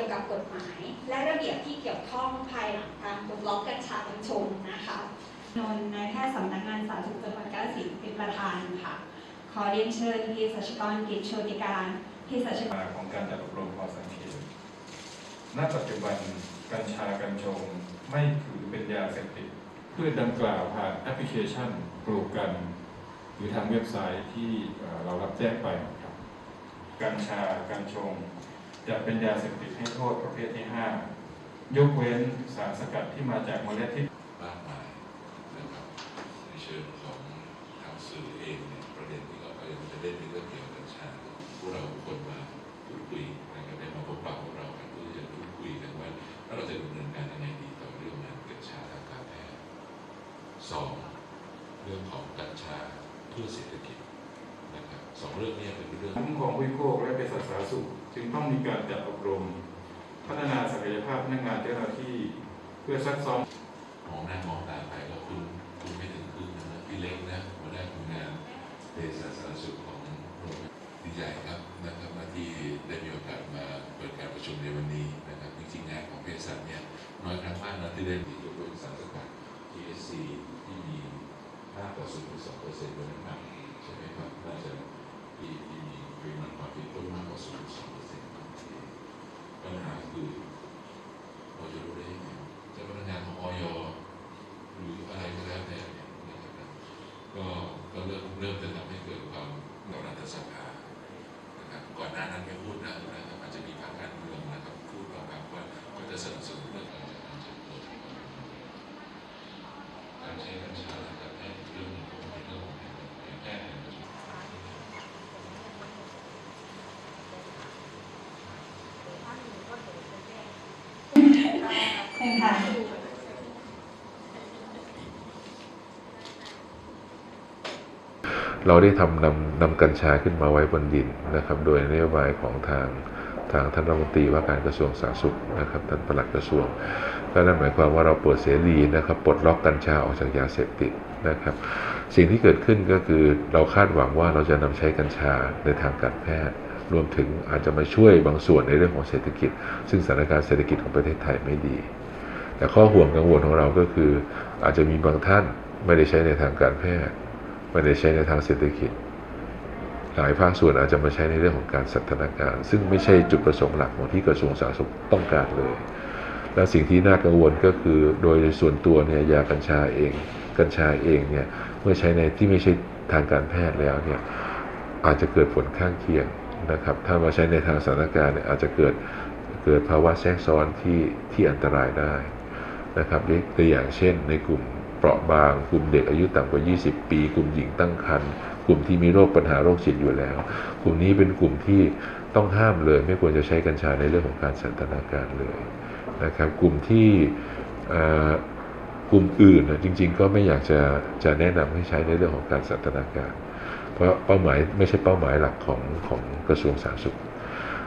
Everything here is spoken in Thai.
ยวกับกฎหมาย และระเบียบที่เกี่ยวข้องภายหลังการปลดล็อกกัญชากัญชงนะคะนนท์นายแพทย์สำนักงานสาธารณสุขจังหวัดกาฬสินธุ์เป็นประธานค่ะ ขอเรียนเชิญเภสัชกรกิจโชติการเภสัชกรมาของการจัดอบรมพอสังเกตณปัจจุบันกัญชากัญชงไม่ถือเป็นยาเสพติดพืชดังกล่าวผ่านแอปพลิเคชันปลูกกัน หรือทางเว็บไซต์ที่เอ่อเรารับแจ้งไปครับ กัญชา กัญชง จะเป็นยาเสพติดให้โทษประเภทที่ 5 ยกเว้นสารสกัดที่มาจากเมล็ดที่มากมายนะครับในเชิงของทางสื่อเองเนี่ยประเด็นที่เราก็ยังจะเล่นในเรื่องเกี่ยวกับกัญชาพวกเราคนมาพูดคุยนะครับได้มาพบปะพวกเรากันเพื่อจะพูดคุยกันว่าถ้าเราจะดำเนินการยังไงดีต่อเรื่องงานกัญชาทางการแพทย์สองเรื่องของกัญชาเพื่อเศรษฐกิจนะครับสอง เรื่องนี้เป็นเรื่องคุ้มครองผู้บริโภคและเภสัชสาธารณสุข จึงต้องมีการจัดอบรม พัฒนาศักยภาพพนักงานเจ้าหน้าที่เพื่อซักซ้อมมองหน้ามองตาไปก็คุณคุณไม่ถึงครึ่งนะพี่เล็กนะหัวหน้าคนงานเภสัชสาธารณสุขของโรงพยาบาลดีใจครับนะครับมาที่ได้มีโอกาสมาเปิดการประชุมในวันนี้นะครับจริงๆงานของเภสัชเนี่ยน้อยครั้งมากนะที่ได้มียกเว้นสารสกัด THC ที่มีมากกว่า0.2เปอร์เซ็นต์บนน้ำหนักใช่ไหมครับน่าจะที่ที่มีปริมาณความผิดต้นมากกว่า0.2เปอร์เซ็นต์ปัญหาคือเราจะรู้ได้ยังไงเจ้าพนักงานของออย หรืออะไรก็แล้วแต่เนี่ยนะครับก็ก็เริ่มเริ่มจะทำให้เกิดความกับรัฐสภานะครับก่อนหน้านั้นไม่พูดนะนะครับอาจจะมีพรรคการเมืองนะครับพูดบางครั้งว่าก็จะสนับสนุนเรื่องการจัดการจัดเปิดการใช้กัญชาทางการแพทย์เรื่องหนึ่งก็เป็นเรื่องของแพทย์แพทย์แห่งประเทศ เชิญค่ะเราได้ทำนำนำกัญชาขึ้นมาไว้บนดินนะครับ โดยนโยบายของทางทางท่านรัฐมนตรีว่าการกระทรวงสาธารณสุขนะครับท่านปลัดกระทรวงก็นั่นหมายความว่าเราเปิดเสรีนะครับปลดล็อกกัญชาออกจากยาเสพติดนะครับ สิ่งที่เกิดขึ้นก็คือเราคาดหวังว่าเราจะนำใช้กัญชาในทางการแพทย์ รวมถึงอาจจะมาช่วยบางส่วนในเรื่องของเศรษฐกิจ ซึ่งสถานการณ์เศรษฐกิจของประเทศไทยไม่ดี แต่ข้อห่วงกังวลของเราก็คือ อาจจะมีบางท่านไม่ได้ใช้ในทางการแพทย์ ไม่ได้ใช้ในทางเศรษฐกิจ หลายภาคส่วนอาจจะมาใช้ในเรื่องของการสันทนาการ ซึ่งไม่ใช่จุดประสงค์หลักของที่กระทรวงสาธารณสุขต้องการเลย และสิ่งที่น่ากังวลก็คือโดยส่วนตัวเนี่ยยากัญชาเอง กัญชาเองเนี่ยเมื่อใช้ในที่ไม่ใช่ทางการแพทย์แล้วเนี่ยอาจจะเกิดผลข้างเคียงนะครับ ถ้ามาใช้ในทางสถานการณ์เนี่ยอาจจะเกิดเกิดภาวะแทรกซ้อนที่ที่อันตรายได้ นะครับยกตัวอย่างเช่น ในกลุ่มเปราะบาง กลุ่มเด็กอายุต่ำกว่า 20 ปี กลุ่มหญิงตั้งครรภ์กลุ่มที่มีโรคปัญหาโรคจิตอยู่แล้ว กลุ่มนี้เป็นกลุ่มที่ต้องห้ามเลย ไม่ควรจะใช้กัญชาในเรื่องของการสันทนาการเลยนะครับ กลุ่มที่กลุ่มอื่นนะจริง ๆ ก็ไม่อยากจะจะแนะนำให้ใช้ในเรื่องของการสันทนาการ เพราะเป้าหมายไม่ใช่เป้าหมายหลักของของกระทรวงสาธารณสุข